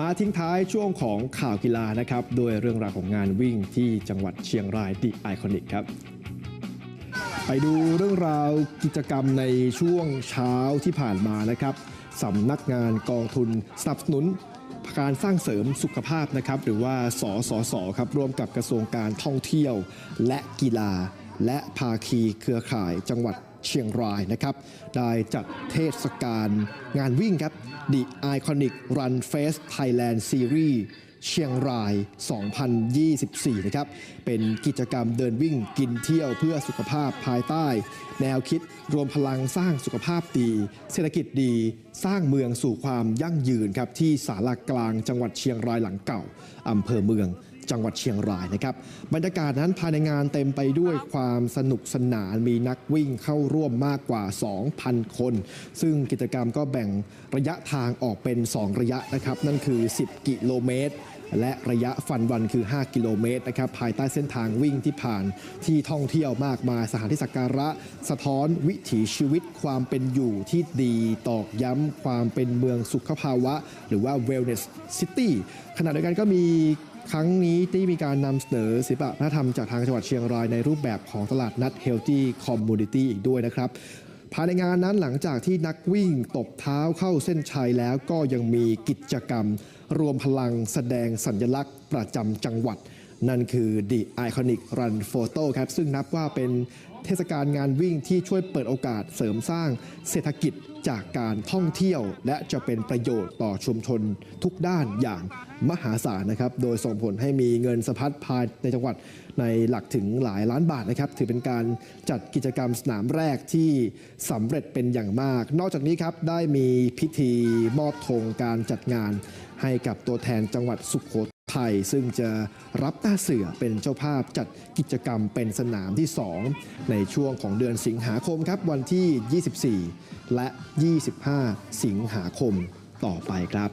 มาทิ้งท้ายช่วงของข่าวกีฬานะครับโดยเรื่องราวของงานวิ่งที่จังหวัดเชียงรายดิไอคอนิกครับไปดูเรื่องราวกิจกรรมในช่วงเช้าที่ผ่านมานะครับสำนักงานกองทุนสนับสนุนการสร้างเสริมสุขภาพนะครับ หรือว่าสสสครับร่วมกับกระทรวงการท่องเที่ยวและกีฬา และภาคีเครือข่ายจังหวัด เชียงรายนะครับได้จัดเทศกาลงานวิ่งครับ The Iconic Run Fest Thailand Series เชียงราย 2024 นะครับ เป็นกิจกรรมเดินวิ่งกินเที่ยวเพื่อสุขภาพภายใต้ แนวคิดรวมพลังสร้างสุขภาพดี เศรษฐกิจดี สร้างเมืองสู่ความยั่งยืนครับที่ศาลากลางจังหวัดเชียงรายหลังเก่าอำเภอเมือง จังหวัดเชียงรายนะครับบรรยากาศนั้นภายในงานเต็มไปด้วยความสนุกสนานมีนักวิ่งเข้าร่วมมากกว่า 2,000 คน ซึ่งกิจกรรมก็แบ่งระยะทางออกเป็น 2 ระยะนะครับ นั่นคือ 10 กิโลเมตรและระยะฟันวันคือ 5 กิโลเมตรนะครับภายใต้เส้นทางวิ่งที่ผ่านที่ท่องเที่ยวมากมายสถานที่สักการะ สะท้อนวิถีชีวิตความเป็นอยู่ที่ดีตอกย้ำความเป็นเมืองสุขภาวะ หรือว่า wellness city ขณะเดียวกันก็มี ครั้งนี้ที่มีการนำเสนอศิลปะวัฒนธรรมจากทางจังหวัดเชียงรายในรูปแบบของตลาดนัด Healthy Community อีกด้วยนะครับภายในงานนั้นหลังจากที่นักวิ่งตบเท้าเข้าเส้นชัยแล้วก็ยังมีกิจกรรม รวมพลังแสดงสัญลักษณ์ประจำจังหวัด นั่นคือ The Iconic Run Photo ครับ ซึ่งนับว่าเป็นเทศกาลงานวิ่งที่ช่วยเปิดโอกาสเสริมสร้างเศรษฐกิจจากการท่องเที่ยว และจะเป็นประโยชน์ต่อชุมชนทุกด้านอย่างมหาศาลนะครับ โดยส่งผลให้มีเงินสะพัดภายในจังหวัดในหลักถึงหลายล้านบาทนะครับ ถือเป็นการจัดกิจกรรมสนามแรกที่สำเร็จเป็นอย่างมาก นอกจากนี้ครับได้มีพิธีมอบธงการจัดงานให้กับตัวแทนจังหวัดสุขโข ไทยซึ่งจะรับหน้าเสือเป็นเจ้าภาพจัดกิจกรรมเป็นสนามที่ 2 ในช่วงของเดือนสิงหาคมครับ วันที่ 24 และ 25 สิงหาคมต่อไปครับ